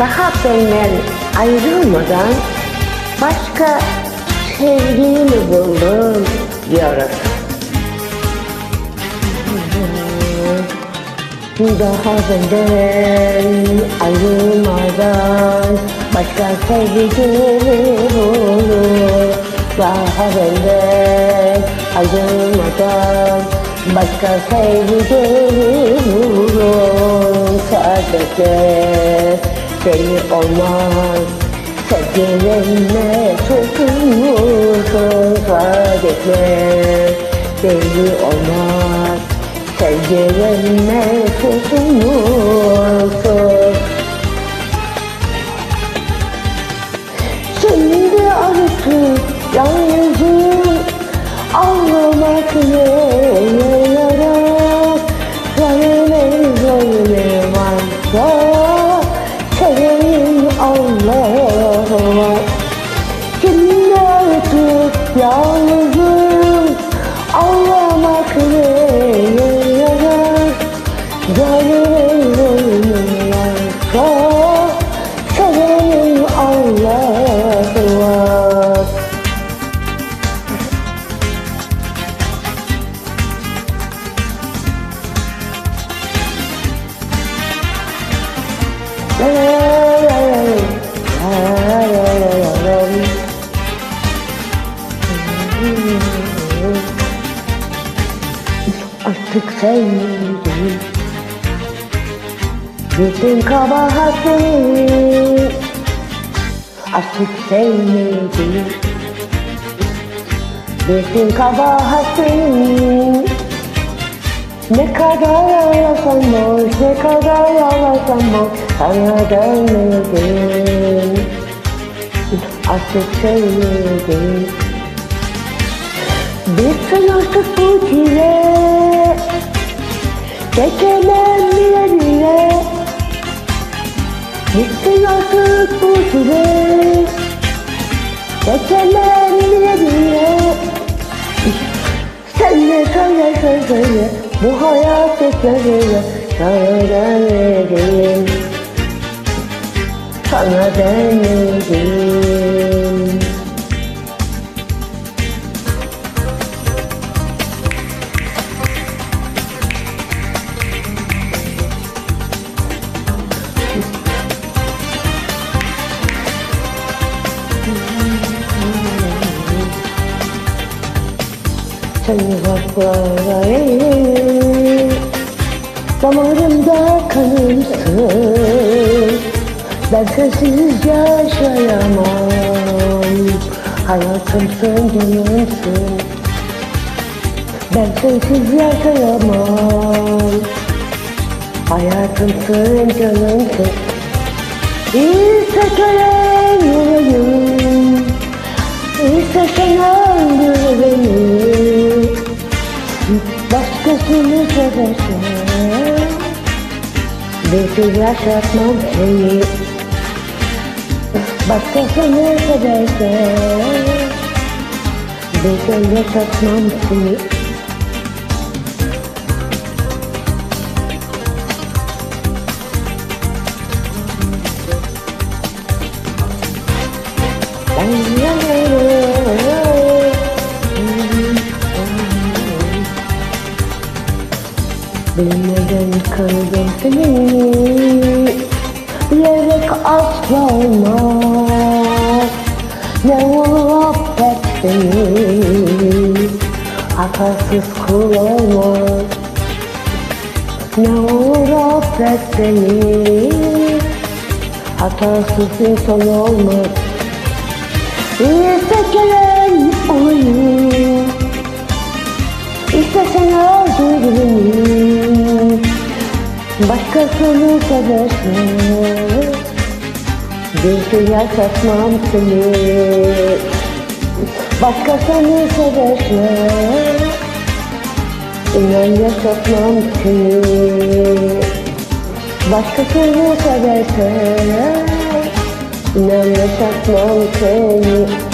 Daha benden ayrılmadan başka sevgilimi buldum diyoruz. Daha benden ayrılmadan başka sevgilimi bulur. Daha benden ayrılmadan başka sevgilimi bulur. Sadece seni olmaz Sevgilinle tutulmuşsun sadece Belli olmaz Sevgilinle tutulmuşsun Şimdi artık yalnızım. Ağlamak ne Artık sevmedim Bütün kabahatim Artık sevmedim. Bütün kabahatim ne kadar ağlasam boş, ne kadar ağlasam boş Sana dönmedim Artık sevmedim Bitsin artık bu çile Çekemem bile bile Bitsin artık bu çile Çekemem bile bile sen de söyle söyle söyle Bu hayat söyle Sana demedim Sana demedim Seni uzaklara eğil Damarımda kanımsın Ben sensiz yaşayamam. Hayatımsın canımsın Ben sensiz yaşayamam. Hayatımsın canımsın İstesen yüreğim Seversen Bir gün yaşatmam seni. Başkasını seversen Bir gün yaşatmam seni Bilmeden kırdım seni. Bilerek asla olmaz Ne olur affet beni. Hatasız kul olmaz. Ne olur affet beni. Hatasız insan olmaz. İstesen olayım. İstesen öldür Başkasını seversen Bir gün yaşatmam seni. Başkasını seversen İnan yaşatmam seni. Başkasını seversen. İnan yaşatmam seni